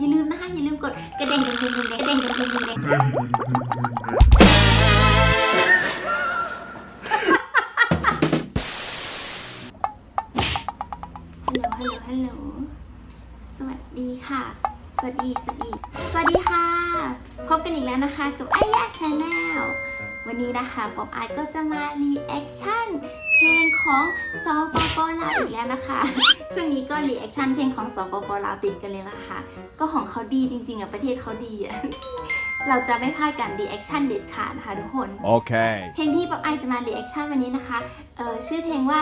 อย่าลืมนะคะ อย่าลืมกดกระเด้งกระเด้งกระเด้งกระเด้งกระเด้งกระเด้งฮัลโหลฮัลโหลฮัลโหลสวัสดีค่ะ สวัสดี สวัสดี สวัสดีค่ะ พบกันอีกแล้วนะคะกับไอยาชาแนลวันนี้นะคะป๊อปอก็จะมารีแอคชั่น เพลงของสปปลาวอีกแล้วนะคะ ช่วงนี้ก็รีแอคชั่นเพลงของสปปลาวติดกันเลยนะคะ ก็ของเขาดีจริงๆอะประเทศเขาดีอะเราจะไม่พลาดการรีแอคชั่นเด็ดขาดนะคะทุกคน Okay. เพลงที่ป๊อปไอจะมารีแอคชั่นวันนี้นะคะเออชื่อเพลงว่า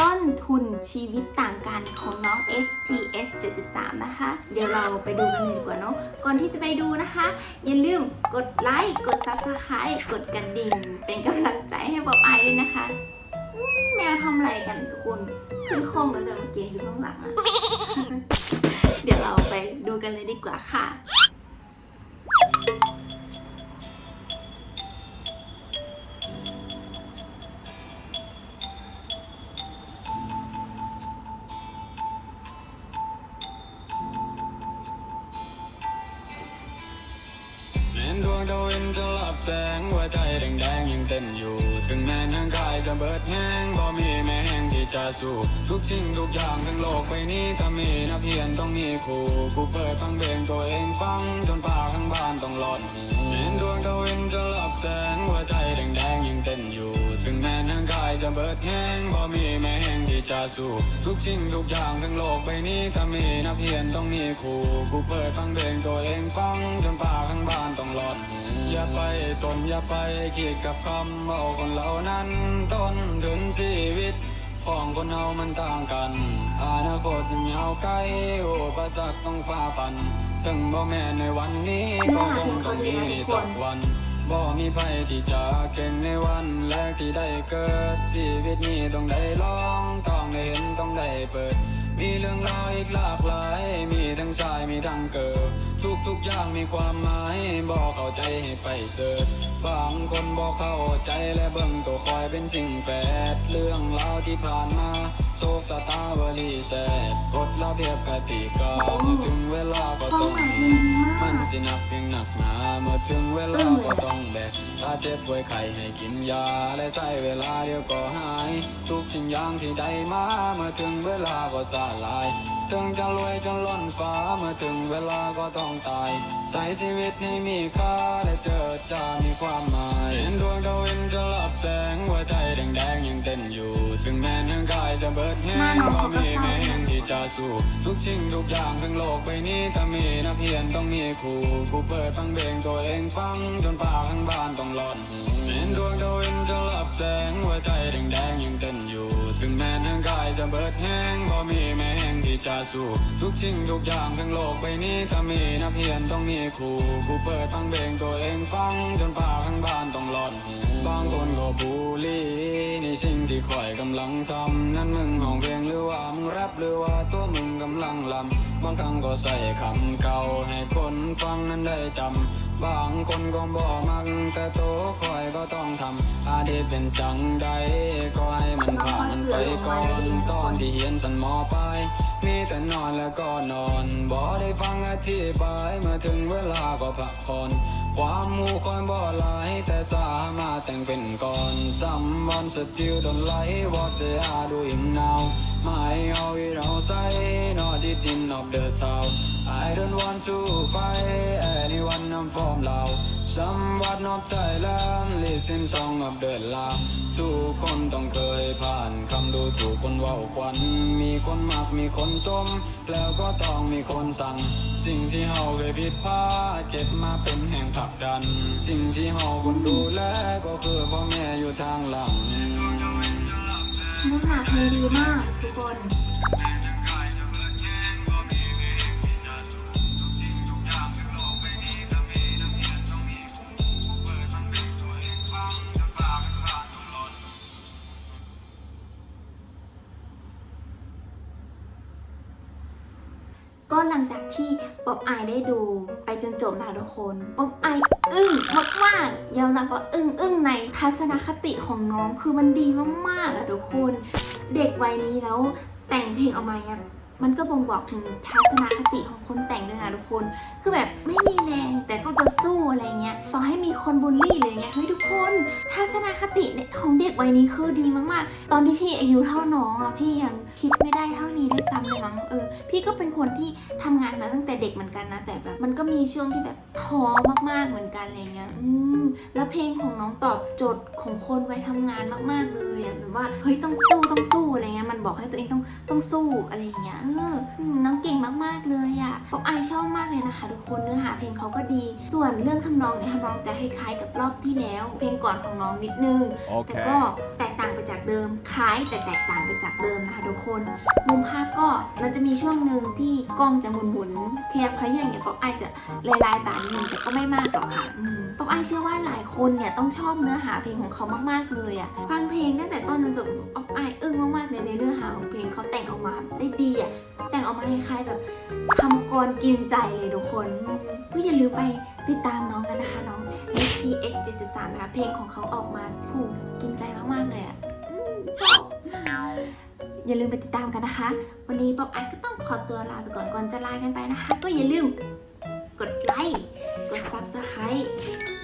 ต้นทุนชีวิตต่างกันของน้อง STS 73 นะคะ เดี๋ยวเราไปดูกันเลยดีกว่าเนาะ ก่อนที่จะไปดูนะคะ อย่าลืมกดไลค์ กด Subscribe กดกระดิ่ง เป็นกำลังใจให้ป๊อปไอด้วยนะคะอืมแมวทำ อะไรกันทุกคนขึ้นโคมกันเลยเมื่อกี้อยู่ข้างหลังอะเดี๋ยวเราไปดูกันเลยดีกว่าค่ะเห็นดวงดาวเวนจะลับแสงหัวใจแดงๆยังเต้นอยู่ ถึงแม้ทั้งกายจะเบิดแห้งบ่มีแม จะสู้ทุกสิ่งทุกอย่างทั้งโลกใบนี้ถ้ามีนักเพียรต้องมีครูกูเปิดฟังเพลงตัวเองฟังจนปากทั้งบ้านต้องหลอนเห็นดวงดาวเวนจะหลับแสงหัวใจแดงๆยังเต้นอยู่ถึงแม้ทั้งกายจะเบิดแห้งบ่มีแม้แห้งที่จะสู้ทุกสิ่งทุกอย่างทั้งโลกใบนี้ถ้ามีนักเพียรต้องมีครูกูเปิดฟังเพลงตัวเองฟังจนปากทั้งบ้านต้องหลอนอย่าไปสนอย่าไปคิดกับคำเอาคนเหล่านั้นต้นถึงชีวิต ของคนเฮามันต่างกัน อนาคตยังยาวไกลอุปสรรคต้องฝ่าฟัน ถึงบ่แม่ในวันนี้ก็คงต้องมีสักวันบ่มีภัยที่จะเก่งในวันแรกที่ได้เกิดชีวิตนี้ต้องได้ลอง ต้องได้เห็นต้องได้เปิด มีเรื่องราวอีกหลากหลาย งชายมีทั้งเกิดทุกทุกอย่างมีความหมายบอกเข้าใจให้ไปเสิร์ชบางคนบอกเข้าใจและเบิ่งตัวคอยเป็นสิ่งแปดเรื่องราวที่ผ่านมาโศกสตาร์วลีแซด ระเบียบกติกาเมื่อถึงเวลาก็ต้องมีมันสินับเพียงหนักหนาเมื่อถึงเวลาก็ต้องแบกถ้าเจ็บป่วยไข้ให้กินยาและใช้เวลาเดียวก็หาย ทุกสิ่งอย่างที่ได้มาเมื่อถึงเวลาก็สลายถึงจะรวยจนล้นฟ้าเมื่อถึงเวลาก็ต้องตาย ใส่ชีวิตให้มีค่าและเจอจะมีความหมายเห็นดวงดาวเวนจะลับแสงหัวใจแดงๆยังเต้นอยู่ ถึงแม้ทั้งกายจะเบิดแห้งก็มีแม้ง จะสู้ทุกทิ้งทุกอย่างทั้งโลกใบนี้ถ้ามีนักเพียรต้องมีครูกูเปิดฟังเพลงตัวเองฟังจนปากทั้งบ้านต้องหลอนเห็นดวงดาวเวนจะหลับแสงหัวใจแดงๆยังเต้นอยู่ ถึงแม้ทั้งกายจะเบิดแห้งบ่มีแม้แห้งที่จะสู้ทุกสิ่งทุกอย่างทั้งโลกใบนี้ถ้ามีนักเพียรต้องมีครูกูเปิดฟังเพลงตัวเองฟังจนปากทั้งบ้านต้องหลอนบางคนก็บูลลี่ในสิ่งที่ข่อยกำลังทำนั่นมึงห้องเพลงหรือว่ามึงแรปหรือว่าตัวมึงกำลังลำบางครั้งก็ใส่คำเก่าให้คนฟังนั้นได้จำ บางคนก็บอกมักแต่โตคอยก็ต้องทำอาดีเป็นจังใดก็ให้มันผ่านไปก่อนตอนที่เฮียนสันหมอไปมีแต่นอนแล้วก็นอนบอได้ฟังอธิบายมาถึงเวลาก็พักผ่อนความมูคอยบ่หลายแต่สามารถแต่งเป็นก่อนซัมบอนสติลดนไหลวอตเตอาดูอิมนาวไม่เอาอีเราใส่นอดิดินนอบเดอะทาว I don't want to fight anyone, I'm from Laos Somewhat not Thailand, listen song of the Lam ทุกคนต้องเคยผ่านคำดูถูกคนว่าวขวัญมีคนมากมีคนสม แล้วก็ต้องมีคนสั่ง สิ่งที่เฮาเคยผิดพลาดเก็บมาเป็นแห่งผลักดัน สิ่งที่เฮาคนดูแลก็คือพ่อแม่อยู่ทางหลัง เนื้อหาเพลงดีมากทุกคน ก็หลังจากที่ป๊อปอายได้ดูไปจนจบนะทุกคนป๊อปอายอึ้งมากๆยอมรับว่าอึ้งอึ้งในทัศนคติของน้องคือมันดีมากๆอะทุกคน เด็กวัยนี้แล้วแต่งเพลงออกมาเนี่ย มันก็บ่งบอกถึงทัศนคติของคนแต่งด้วยนะทุกคน คือแบบไม่มีแรงแต่ก็จะสู้อะไรเงี้ย ต่อให้มีคนบูลลี่หรือเงี้ย เฮ้ยทุกคน ทัศนคติเนี่ยของเด็กวัยนี้คือดีมากๆ ตอนที่พี่อายุเท่าน้องอะพี่ยังคิดไม่ได้เท่านี้ด้วยซ้ำเลยมั้ง เออ พี่ก็เป็นคนที่ทำงานมาตั้งแต่เด็กเหมือนกันนะ แต่แบบมันก็มีช่วงที่แบบท้อมากๆเหมือนกันอะไรเงี้ย อืม แล้วเพลงของน้องตอบโจทย์ของคนวัยทำงานมากๆเลยแบบว่า เฮ้ยต้องสู้ต้องสู้อะไรเงี้ย มันบอกให้ตัวเองต้องต้องสู้อะไรเงี้ยอออืมน้องเก่งมากๆเลยอะป๊อปอายชอบมากเลยนะคะ ทุกคนเนื้อหาเพลงเขาก็ดี ส่วนเรื่องทำนองเนี่ยทำนองจะคล้ายๆกับรอบที่แล้ว เพลงก่อนของน้องนิดนึงแต่ก็ Okay. แตกต่างไปจากเดิม คล้ายแต่แตกต่างไปจากเดิมนะคะทุกคนมุมภาพก็มันจะมีช่วงหนึ่งที่กล้องจะหมุนๆขยับขยื่นเนี่ยป๊อปอายจะลายลายๆตานิดนึงแต่ก็ไม่มากหรอกค่ะอืมป๊อปอายเชื่อว่าหลายคนเนี่ยต้องชอบเนื้อหาเพลงของเขามากๆเลยอะฟังเพลงตั้งแต่ต้นจนจบป๊อปอายอึ้งมากๆเลยในเนื้อหาของเพลงเขาแต่งออกมาได้ดีอะแต่งออกมาคล้ายๆแบบคำกรกินใจเลยทุกคนก็อย่าลืมไปติดตามน้องกันนะคะน้อง STX 73นะคะเพลงของเขาออกมาถูกกินใจมากๆเลยอะชอบอย่าลืมไปติดตามกันนะคะ วันนี้ป๊อปไอก็ต้องขอตัวลาไปก่อนก่อนจะลากันไปนะคะ ก็อย่าลืม กดไลค์ กด Subscribe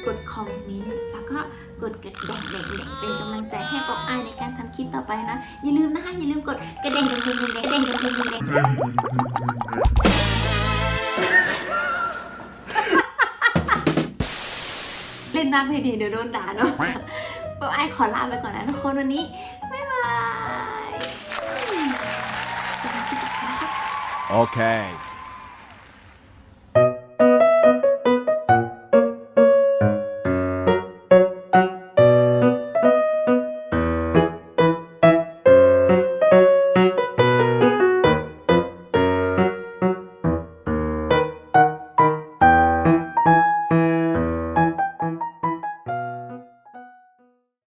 กดคอมเมนต์แล้วก็กดกระดิ่งแดงๆเป็นกำลังใจให้ป๊อปไอในการทำคลิปต่อไปนะ อย่าลืมนะคะ อย่าลืมกดกระดิ่งแดงๆๆๆกระดิ่งแดงๆๆๆเล่นมากไม่ดีเดี๋ยวโดนด่าเนาะป๊อปไอขอลาไปก่อนนะทุกคนวันนี้ บ๊ายบายเจอกันคลิปต่อไปนะคะ Okay.